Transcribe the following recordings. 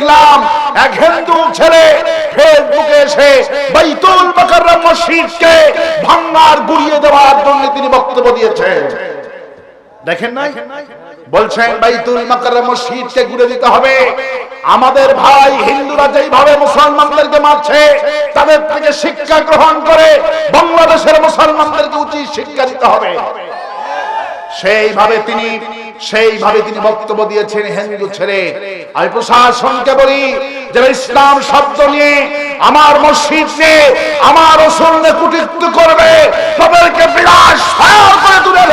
দেখলাম এক হিন্দু ছেলে ফেসবুকে এসে বাইতুল মুকাররম মসজিদকে ভাঙার গুড়িয়ে দেওয়ার জন্য তিনি বক্তব্য দিয়েছেন। দেখেন নাই? বলছেন বাইতুল মাকাররম মসজিদকে ঘুরে দিতে হবে। আমাদের ভাই হিন্দুরা যেইভাবে মুসলমানদেরকে মারছে, তাদের থেকে শিক্ষা গ্রহণ করে বাংলাদেশের মুসলমানদেরকে উচিত শিক্ষা দিতে হবে। সেইভাবে তিনি সেইভাবে তিনি বক্তব্য দিয়েছেন হিন্দু ছেড়ে আমি প্রশাসনকে বলি, যারা ইসলাম শব্দ নিয়ে আমার মসজিদ নিয়ে, আমার রসুল কুটিত্ব করবে, তাদেরকে বিরাশ করে দূরে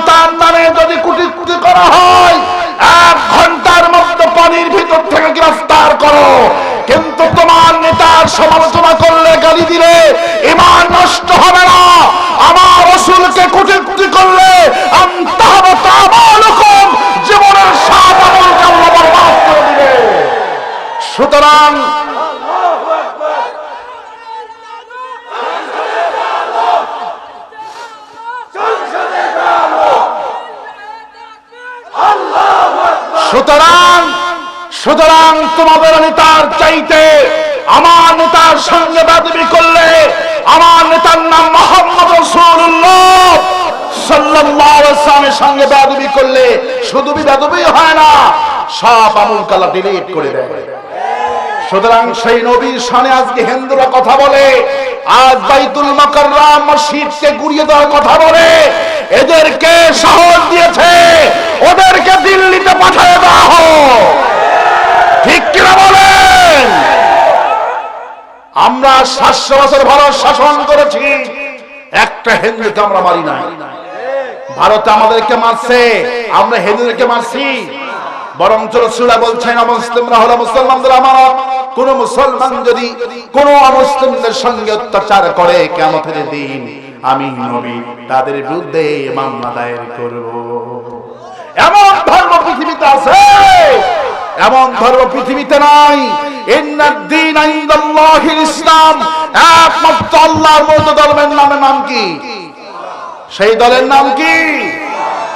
নেতার নামে যদি কুটি কুটি করা হয়, এক ঘণ্টার মধ্যে পানির ভিতর থেকে গ্রেফতার করো। কিন্তু তোমার নেতার সমালোচনা করলে গালি দিলে, ইমান নষ্ট হবে না। আমার রসুলকে কুটি কুটি করলে জীবনের সাত আমলকে আল্লাহ করে দিবে? সুতরাং সুতরাং তোমাদের নেতার চাইতে আমার নেতার সঙ্গে বাদবি করলে আমার নেতার নাম মোহাম্মদ রসুল্লাহ সাল্লামের সঙ্গে বেদবি করলে শুধু বেদবি হয় না, সব আমুল কালা ডিলিট করে দেয়। সুতরাং সেই নবীর সামনে আজকে হিন্দুরা কথা বলে, আজ বাইতুল মাকাররাম মসজিদকে গুড়িয়ে দেওয়ার কথা বলে এদেরকে সাহস দিয়েছে ওদেরকে দিল্লিতে পাঠিয়ে দেওয়া হোক ঠিক কিনা বলেন আমরা সাতশো বছর ভারত শাসন করেছি। একটা হিন্দুকে আমরা মারি নাই। ভারত আমাদেরকে মারছে, আমরা হিন্দুদেরকে মারছি। দিন এমন ধর্ম পৃথিবীতে আছে, এমন ধর্ম পৃথিবীতে নাই। ইসলাম একমাত্র আল্লাহর মতো ধর্মের নামে নাম কি? সেই দলের নাম কি?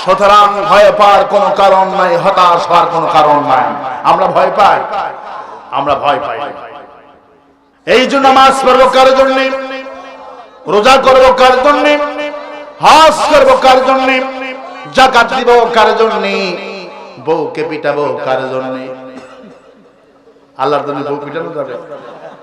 সুতরাং ভয় কারণ নাই, হতাশ হওয়ার কারণ নাই। আমরা ভয় পাই? আমরা ভয় পাই। এই জন্য কার জন্য? রোজা করব কার জন্য? হাস করব কার জন্য? জাকাত দিব কার জন্য? বউকে পিটাবো কার জন্য? আল্লাহর জন্য বউ পিটানো যাবে?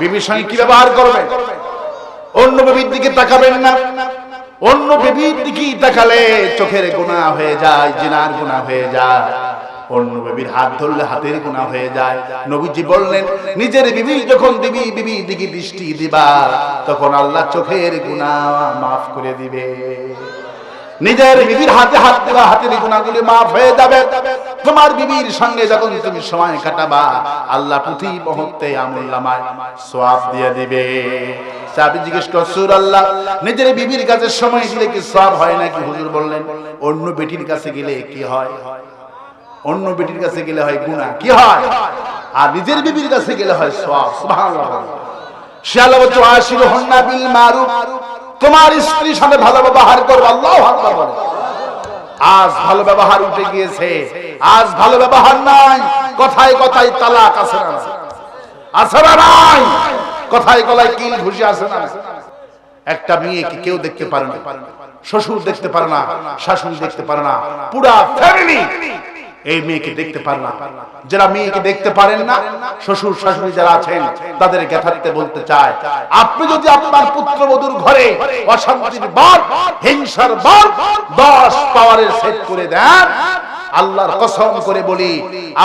বিবির সঙ্গে কি ব্যবহার করবেন? অন্য বিবির দিকে তাকাবেন না। অন্য বিবির দিকে তাকালে চোখের গুনাহ হয়ে যায়, জিনার গুনাহ হয়ে যায়। অন্য বিবির হাত ধরলে হাতের গুনাহ হয়ে যায়। নবীজি বললেন, নিজের বিবি যখন দিবি, বিবি দিকে দৃষ্টি দিবা, তখন আল্লাহ চোখের গুণা মাফ করে দিবে। নিজের বিবির হাতে হাত দেওয়া হাতের গুণাগুলি মাফ হয়ে যাবে। তোমার বিবির সঙ্গে যখন তুমি সময় কাটাবা, আল্লাহ প্রতি মুহূর্তে আমুল্লামায় সোয়াব দিয়ে দিবে। সাহাবী জিজ্ঞেস করছুর আল্লাহ নিজের বিবির কাছে সময় দিলে কি সওয়াব হয় নাকি? হুজুর বললেন, অন্য বেটির কাছে গেলে কি হয়? অন্য বেটির কাছে গেলে হয় গুনাহ, কি হয়? আর নিজের বিবির কাছে গেলে হয় সওয়াব, সুবহানাল্লাহ। সে আল্লাহ বলছে বিল মারুফ। তোমার স্ত্রীর সাথে ভালো ব্যবহার করো, আল্লাহ আকবার বলে। আজ ভালো ব্যবহার উঠে গিয়েছে। আজ ভালো ব্যবহার নাই। কথায় কথায় তালাক আছে না আছে না নাই? কথায় কলায় কিল ঘুষি আছে না একটা মেয়েকে কেউ দেখতে পারে না? শ্বশুর দেখতে পারে না, শাশুড়ি দেখতে পারে না? পুরা ফ্যামিলি এই মেয়েকে দেখতে পারে না। যারা মেয়েকে দেখতে পারেন না, শ্বশুর শাশুড়ি যারা আছেন, তাদের যথার্থে বলতে চায়, আপনি যদি আপনার পুত্রবধূর ঘরে অশান্তির বাদ হিংসার বাদ দশ পাওয়ারের সেট করে দেন, আল্লাহর কসম করে বলি,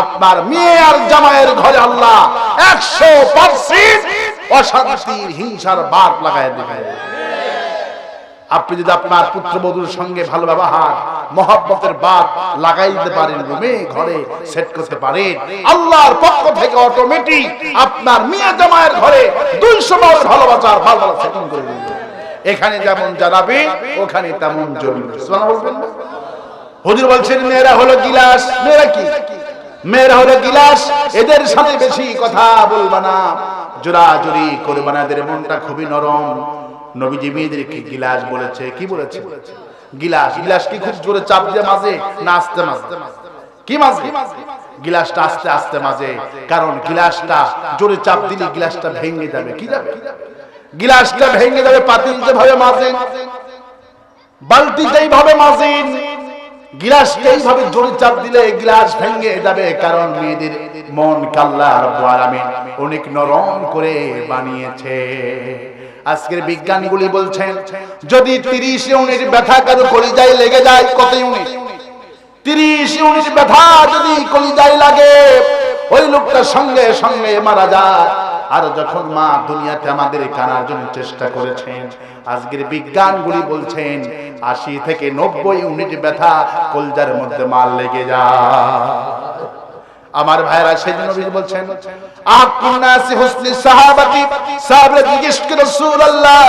আপনার মেয়ে আর জামাইয়ের ঘরে আল্লাহ একশো পার্সেন্ট অশান্তির, হিংসার বার লাগাই দেবে আপনি যদি আপনার পুত্রবধূর সঙ্গে ভালো ব্যবহার, মহাব্বতের বাদ লাগাই দিতে পারেন, রুমে, ঘরে সেট করতে পারেন, আল্লাহর পক্ষ থেকে অটোমেটিক আপনার মেয়ে জামাইয়ের ঘরে দুইশো বার ভালোবাসার ভালোবাসা সেটিং করে দিবে এখানে যেমন জানাবে, ওখানে তেমন বলবেন হুজুর বলছেন, মেয়েরা হলো গিলাস। মেয়েরা কি? মেয়েরা হলো গিলাস। এদের সাথে বেশি কথা বলবা না। জোরাজুরি করবা না। এদের মনটা খুবই নরম। নবীজি মেয়েদেরকে গিলাস বলেছে, কি বলেছে? গিলাস গিলাস কি খুব জোরে চাপ দিয়ে মাঝে না আস্তে মাঝে? কি মাঝে? গিলাসটা আস্তে আস্তে মাঝে, কারণ গিলাসটা জোরে চাপ দিলে গিলাসটা ভেঙে যাবে, কি যাবে? গিলাসটা ভেঙে যাবে পাতিল যেভাবে মাঝে বালতিতে এইভাবে মাজিন গিলাসকে এইভাবে জোরে চাপ দিলে গিলাস ভেঙে যাবে, কারণ মেয়েদের মন কাল্লা রব্বুল আলামিন অনেক নরম করে বানিয়েছে। আজকের বিজ্ঞানীগুলি বলছেন, যদি 30 ইউনিট ব্যথা কারও কলিজায় লেগে যায়, কত ইউনিট? 30 ইউনিট ব্যথা যদি কলিজায় লাগে, ওই লোকটা সঙ্গে সঙ্গে মারা যায়। আর যখন মা দুনিয়াতে আমাদের কানার জন্য চেষ্টা করেছেন, আজকের বিজ্ঞানগুলি বলছেন, আশি থেকে নব্বই ইউনিট ব্যথা কলজার মধ্যে মাল লেগে যায়। আমার ভাইরা সেদিন নবী বলছেন হুসনি সাহাবাতি জিজ্ঞেস করে, রাসূলুল্লাহ,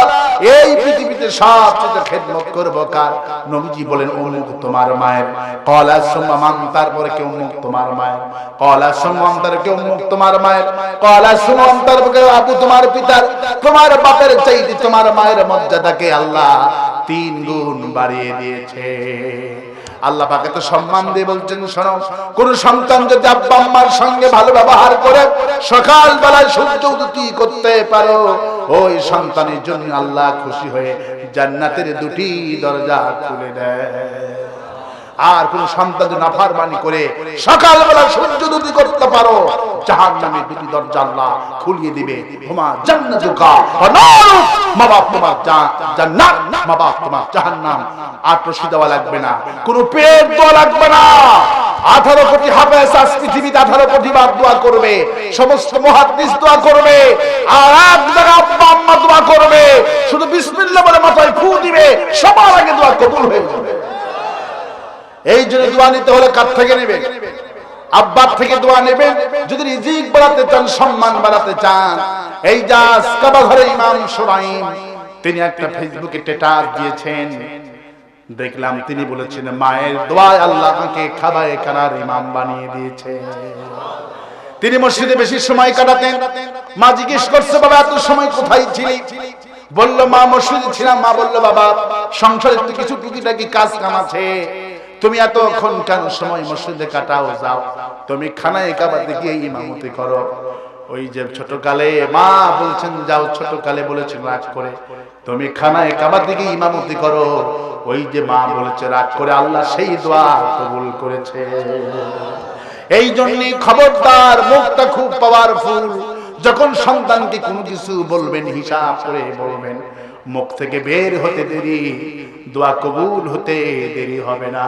এই পৃথিবীতে সবচেয়ে খেদমত করব কার? নবীজি বলেন উম্মুক তোমার মায়ের। সুম্মা মান, তারপরে কে উম্মুক তোমার মায়ের? ক্বালা সুম্মা কে উম্মুক তোমার মায়ের? সুম্মা আবু তোমার পিতার? তোমার বাপের চাইতে তোমার মায়ের মর্যাদাকে আল্লাহ তিন গুণ বাড়িয়ে দিয়েছে। আল্লাহ পাকে তো সম্মান দিয়ে বলছেন, শোনো, কোন সন্তান যদি আব্বা আম্মার সঙ্গে ভালো ব্যবহার করে সকাল বেলায় সূর্য উদতি করতে পারো, ওই সন্তানের জন্য আল্লাহ খুশি হয়ে জান্নাতের দুটি দরজা খুলে দেয়। আর কোন সন্তান নাফরমানি করে, সকালবেলা সূর্য উদতি করতে পারো, জাহান্নামের দুটি দরজা খুলিয়ে দিবে। জান্নাতুকা। মা বাপ তোমার জান্নাত মা বাপ তোমার দেওয়া লাগবে না। কোনো পেট দেওয়া লাগবে না। আঠারো কোটি হাফেজ আজ পৃথিবীতে আঠারো কোটি বার দোয়া করবে। সমস্ত মহাদিস দোয়া করবে। আর এক জায়গা আব্বা আম্মা দোয়া করবে। শুধু বিসমিল্লাহ বলে মাথায় ফু দিবে। সবার আগে দোয়া কবুল হয়ে যাবে। এই জন্য দোয়া নিতে হলে কার থেকে নেবে আব্বার থেকে দোয়া নেবেন। যদি রিজিক বাড়াতে চান, সম্মান বাড়াতে চান, এই যা কাবা ঘরে ইমাম সুরাইম, তিনি একটা ফেসবুকে স্ট্যাটাস দিয়েছেন। দেখলাম তিনি বলেছেন, মায়ের দোয়ায় আল্লাহ আমাকে খাবায় কানার ইমাম বানিয়ে দিয়েছে। তিনি মসজিদে বেশি সময় কাটাতেন। মা জিজ্ঞেস করছে, বাবা, এত সময় কোথায় ছিলি? বলল, মা মসজিদে ছিলাম। মা বলল, বাবা সংসারে তো কিছু টুকিটাকি কাজ কাম আছে। তুমি এতক্ষণ কেন সময় মসজিদে কাটাও, যাও। তুমি খানায় কাবাতে গিয়ে ইমামতি করো। ওই যে ছোট কালে, মা বলছেন, যাও ছোট কালে বলেছেন রাগ করে। তুমি খানায় কাবাতে গিয়ে ইমামতি করো। ওই যে মা বলেছে, রাগ করে আল্লাহ সেই দোয়া কবুল করেছে। এই জন্যই খবরদার, মুখটা খুব পাওয়ারফুল যখন সন্তানকে কোনো কিছু বলবেন, হিসাব করে বলবেন, মুখ থেকে বের হতে দেরি। দোয়া কবুল হতে দেরি হবে না।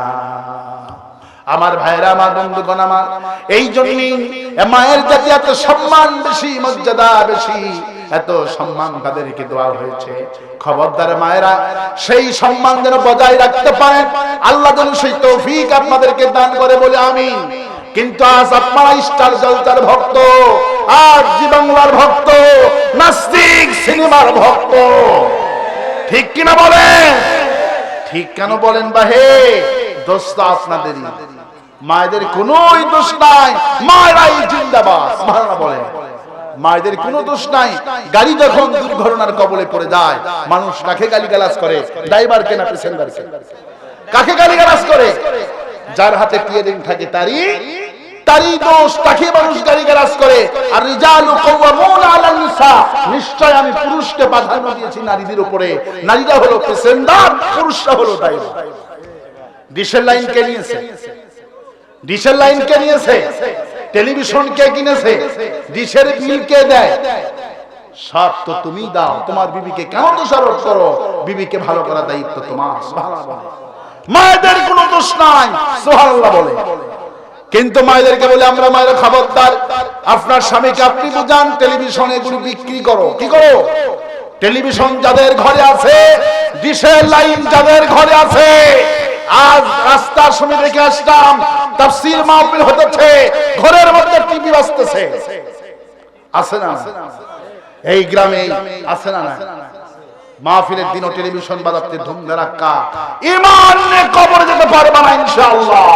আমার ভাইরা, আমার বন্ধুগণ, আমার এই জন্যই মায়ের জাতি এত সম্মান বেশি, মর্যাদা বেশি, এত সম্মান তাদেরকে দেওয়া হয়েছে। খবরদার মায়েরা, সেই সম্মান যেন বজায় রাখতে পারেন, আল্লাহ যেন সেই তৌফিক আপনাদেরকে দান করে বলে আমি কিন্তু আজ আপনারা স্টার জলচার ভক্ত, আর জি বাংলার ভক্ত, নাস্তিক সিনেমার ভক্ত, ঠিক কিনা বলেন? ঠিক কেন বলেন বা হে? দোষ আপনাদেরই। মায়েদের কোন দোষ নাই। মায়েরাই জিন্দাবাদ। মারা বলেন, মায়েদের কোনো দোষ নাই। গাড়ি যখন দুর্ঘটনার কবলে পড়ে যায়, মানুষ কাকে গালি গালাজ করে? ড্রাইভার কেনা প্যাসেঞ্জার কাকে গালি গালাজ করে? যার হাতে টিয়ারিং থাকে তারই তারই দোষ তাকে মানুষ গালি গালাজ করে। আর রিজালু কাওয়ামুন আলান নিসা। নিশ্চয় আমি পুরুষকে প্রাধান্য দিয়েছি নারীদের উপরে। নারীরা হলো প্যাসেঞ্জার পুরুষরা হলো ড্রাইভার ডিশের লাইন কে নিয়েছে? ডিশের লাইন কে নিয়েছে? টেলিভিশন কে কিনেছে? ডিশের বিল কে দেয়? সব তো তুমি দাও। তোমার বিবিকে কেন দোষারোপ করো? বিবিকে ভালো করার দায়িত্ব তোমার। মায়েদের কোনো দোষ নাই। সুবহানাল্লাহ বলে। কিন্তু মায়েদেরকে বলে, আমরা মায়ের খবরদার। আপনার স্বামীকে আপনি বুঝান, টেলিভিশনে এগুলো বিক্রি করো। কি করো? টেলিভিশন যাদের ঘরে আছে, ডিশের লাইন যাদের ঘরে আছে, আজ রাস্তার সময় দেখে আসলাম, তাফসীর মাহফিল হতেছে, ঘরের মধ্যে টিভি বাজতেছে। আছে না? এই গ্রামে আছে না মাহফিলের দিনও টেলিভিশন বাজাতে ধুম ধারাক্কা ইমান কবরে যেতে পারবা না ইনশাআল্লাহ।